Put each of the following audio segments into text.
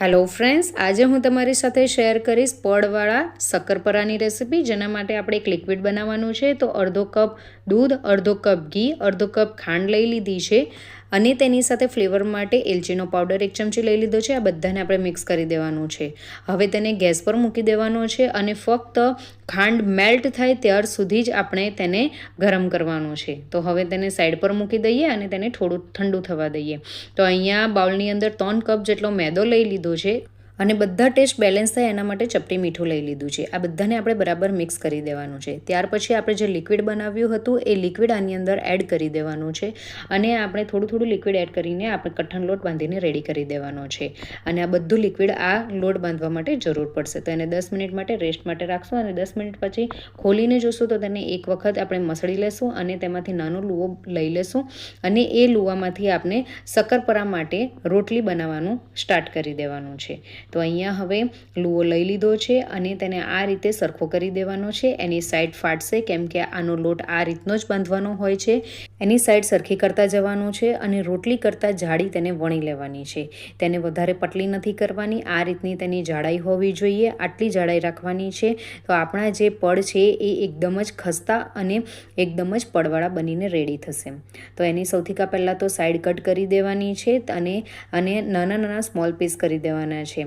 Hello friends આજે હું તમારી સાથે શેર કરીશ પડવાળા શક્કરપરાની રેસિપી જેના માટે આપણે એક લિક્વિડ બનાવવાનું છે. તો અડધો કપ દૂધ, અડધો કપ ઘી, અડધો કપ ખાંડ લઈ લીધી છે. અને તેની સાથે ફ્લેવર માટે એલચીનો પાવડર એક ચમચી લઈ લીધો છે. આ બધાને આપણે મિક્સ કરી દેવાનું છે. હવે તેને ગેસ પર મૂકી દેવાનો છે અને ફક્ત ખાંડ મેલ્ટ થાય ત્યાર સુધી જ આપણે તેને ગરમ કરવાનું છે. તો હવે તેને સાઈડ પર મૂકી દઈએ અને તેને થોડું ઠંડુ થવા દઈએ. તો અહીંયા બાઉલની અંદર ત્રણ કપ જેટલો મેદો લઈ લીધો છે. અને બધા ટેસ્ટ બેલેન્સ થાય એના માટે ચપટી મીઠું લઈ લીધું છે. આ બધાને આપણે બરાબર મિક્સ કરી દેવાનું છે. ત્યાર પછી આપણે જે લિક્વિડ બનાવ્યું હતું, એ લિક્વિડ આની અંદર એડ કરી દેવાનું છે અને આપણે થોડું થોડું લિક્વિડ એડ કરીને આપણે કઠણ લોટ બાંધીને રેડી કરી દેવાનો છે. અને આ બધું લિક્વિડ આ લોટ બાંધવા માટે જરૂર પડશે. તો એને દસ મિનિટ માટે રેસ્ટ માટે રાખશું અને દસ મિનિટ પછી ખોલીને જોશું તો તેને એક વખત આપણે મસળી લેશું અને તેમાંથી નાનો લુવો લઈ લેશું અને એ લુવામાંથી આપણે શક્કરપરા માટે રોટલી બનાવવાનું સ્ટાર્ટ કરી દેવાનું છે. તો અહીંયા હવે લુઓ લઈ લીધો છે અને તેને આ રીતે સરખો કરી દેવાનો છે. એની સાઈડ ફાટશે કેમ કે આનો લોટ આ રીતનો જ બાંધવાનો હોય છે. એની સાઈડ સરખી કરતા જવાનું છે અને રોટલી કરતાં જાડી તેને વણી લેવાની છે. તેને વધારે પટલી નથી કરવાની. આ રીતની તેની જાડાઈ હોવી જોઈએ. આટલી જાડાઈ રાખવાની છે. તો આપણા જે પડ છે એ એકદમ જ ખસ્તા અને એકદમ જ પડવાળા બનીને રેડી થશે. તો એની સૌથી કા પહેલાં તો સાઈડ કટ કરી દેવાની છે અને અને નાના નાના સ્મોલ પીસ કરી દેવાના છે.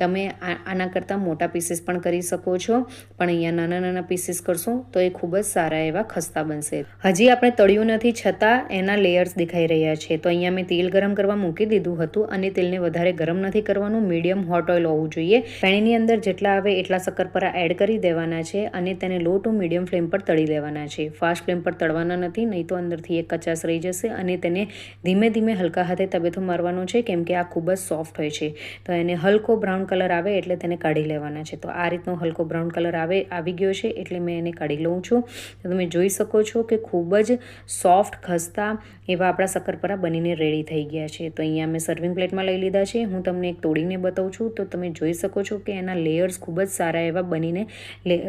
તમે આના કરતાં મોટા પીસીસ પણ કરી શકો છો. પણ અહીંયા નાના નાના પીસીસ કરશો તો એ ખૂબ જ સારા એવા ખસ્તા બનશે. હજી આપણે તળ્યું નથી છતાં એના લેયર્સ દેખાઈ રહ્યા છે. તો અહીંયા મેં તેલ ગરમ કરવા મૂકી દીધું હતું અને તેલને વધારે ગરમ નથી કરવાનું મીડિયમ હોટ ઓઇલ હોવું જોઈએ. પેણીની અંદર જેટલા આવે એટલા શક્કરપરા એડ કરી દેવાના છે અને તેને લો ટુ મીડિયમ ફ્લેમ પર તળી દેવાના છે. ફાસ્ટ ફ્લેમ પર તળવાના નથી, નહીં તો અંદરથી એક કચાસ રહી જશે અને તેને ધીમે ધીમે હલકા હાથે તબેથો મારવાનો છે, કેમ કે આ ખૂબ જ સોફ્ટ હોય છે. તો એને હલકો બ્રાઉન કલર આવે એટલે તેને કાઢી લેવાના છે. તો આ રીતનો હલકો બ્રાઉન કલર આવે, આવી ગયો છે એટલે મેં એને કાઢી લઉં છું. તો તમે જોઈ શકો છો કે ખૂબ જ સોફ્ટ ખસ્તા એવા આપણા શક્કરપરા બનીને રેડી થઈ ગયા છે. તો અહીંયા મેં સર્વિંગ પ્લેટમાં લઈ લીધા છે. હું તમને એક તોડીને બતાવું છું. તો તમે જોઈ શકો છો કે એના લેયર્સ ખૂબ જ સારા એવા બનીને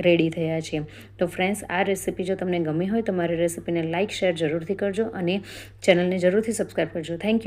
રેડી થયા છે. તો ફ્રેન્ડ્સ આ રેસીપી જો તમને ગમી હોય તો મારી રેસીપીને લાઇક શેર જરૂરથી કરજો અને ચેનલને જરૂરથી સબસ્ક્રાઈબ કરજો. Thank you